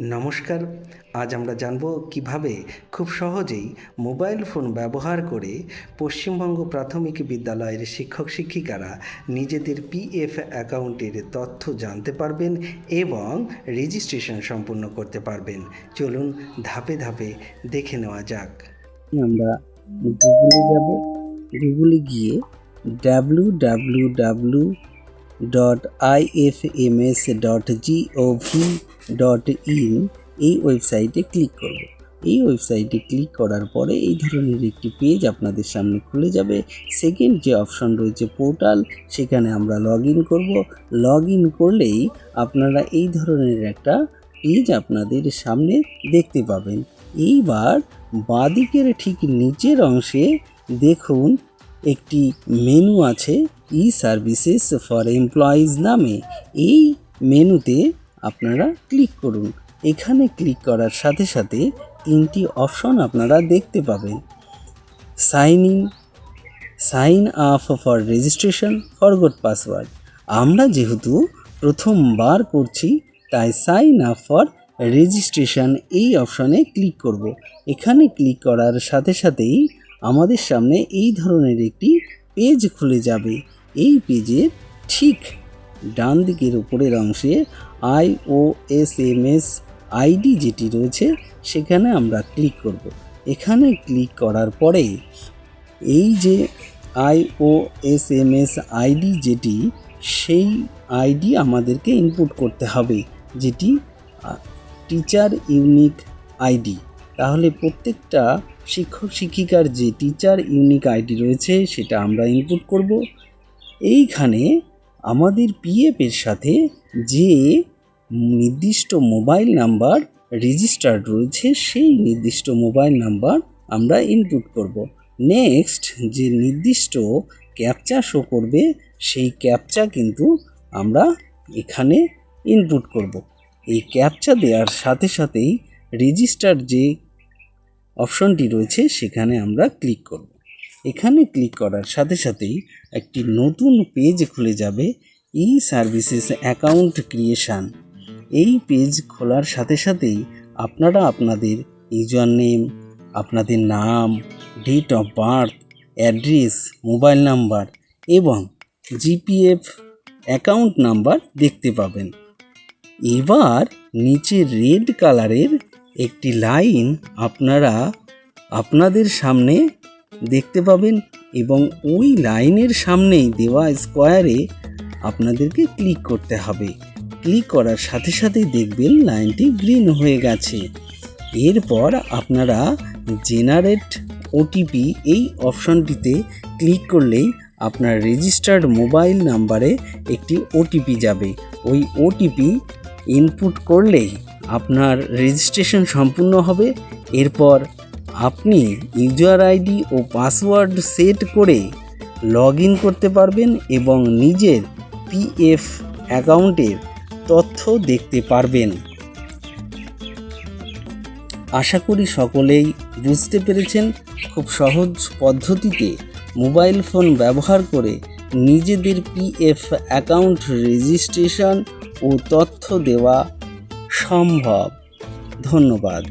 নমস্কার। আজ আমরা জানব কীভাবে খুব সহজেই মোবাইল ফোন ব্যবহার করে পশ্চিমবঙ্গ প্রাথমিক বিদ্যালয়ের শিক্ষক শিক্ষিকারা নিজেদের পিএফ অ্যাকাউন্টের তথ্য জানতে পারবেন এবং রেজিস্ট্রেশন সম্পূর্ণ করতে পারবেন। চলুন ধাপে ধাপে দেখে নেওয়া যাক। আমরা গুগলে যাব, গুগলে গিয়ে W W W dot IFMS dot GOV dot in এই ওয়েবসাইটে ক্লিক করব। এই ওয়েবসাইটে ক্লিক করার পরে এই ধরনের একটি পেজ আপনাদের সামনে খুলে যাবে। সেকেন্ড যে অপশন রয়েছে পোর্টাল সেখানে আমরা লগ ইন করব। লগ ইন করলেই আপনারা এই ধরনের একটা পেজ আপনাদের সামনে দেখতে পাবেন। এইবার বাঁদিকের ঠিক নিচের অংশে দেখুন একটি মেনু আছে ই সার্ভিসেস ফর এমপ্লয়িজ নামে। এই মেনুতে আপনারা ক্লিক করুন। এখানে ক্লিক করার সাথে সাথে তিনটি অপশন আপনারা দেখতে পাবেন। Sign in sign up for registration forgot password আমরা যেহেতু প্রথমবার করছি, তাই সাইন আপ ফর রেজিস্ট্রেশন এই অপশনে ক্লিক করব। এখানে ক্লিক করার সাথে সাথেই আমাদের সামনে এই ধরনের একটি পেজ খুলে যাবে। এই পেজের ঠিক ডান দিকের উপরের অংশে I O S M S ID যেটি রয়েছে, সেখানে আমরা ক্লিক করব। এখানে ক্লিক করার পরে এই যে I O S M S ID যেটি, সেই আইডি আমাদেরকে ইনপুট করতে হবে, যেটি টিচার ইউনিক আইডি তাহলে প্রত্যেকটা শিক্ষক, শিক্ষিকার যে টিচার ইউনিক আইডি রয়েছে, সেটা আমরা ইনপুট করব। এইখানে আমাদের পিএফ এর সাথে যে নির্দিষ্ট মোবাইল নাম্বার রেজিস্টার্ড রয়েছে, সেই নির্দিষ্ট মোবাইল নাম্বার আমরা ইনপুট করব। নেক্সট যে নির্দিষ্ট ক্যাপচা শো করবে, সেই ক্যাপচা কিন্তু আমরা এখানে ইনপুট করব। এই ক্যাপচা দেওয়ার সাথে সাথেই রেজিস্টার যে অপশনটি রয়েছে, সেখানে আমরা ক্লিক করব। এখানে ক্লিক করার সাথে সাথেই একটি নতুন পেজ খুলে যাবে ই সার্ভিসেস অ্যাকাউন্ট ক্রিয়েশান। এই পেজ খোলার সাথে সাথেই আপনারা আপনাদের ইউজার নেম আপনাদের নাম, date of birth, address, mobile number এবং জিপিএফ অ্যাকাউন্ট নাম্বার দেখতে পাবেন। এবার নিচে রেড কালারের একটি লাইন আপনারা আপনাদের সামনে দেখতে পাবেন এবং ওই লাইনের সামনেই দেওয়া স্কোয়ারে আপনাদেরকে ক্লিক করতে হবে। ক্লিক করার সাথে সাথেই দেখবেন লাইনটি গ্রিন হয়ে গেছে। এরপর আপনারা জেনারেট ওটিপি এই অপশনটিতে ক্লিক করলেই আপনার রেজিস্টার্ড মোবাইল নাম্বারে একটি ওটিপি যাবে। ওই ওটিপি ইনপুট করলেই আপনার রেজিস্ট্রেশন সম্পূর্ণ হবে। এরপর আপনি ইউজার আইডি ও পাসওয়ার্ড সেট করে লগ ইন করতে পারবেন এবং নিজের পিএফ অ্যাকাউন্টের তথ্য দেখতে পারবেন। আশা করি সকলেই বুঝতে পেরেছেন খুব সহজ পদ্ধতিতে মোবাইল ফোন ব্যবহার করে নিজেদের পিএফ অ্যাকাউন্ট রেজিস্ট্রেশন ও তথ্য দেওয়া সম্ভব। ধন্যবাদ।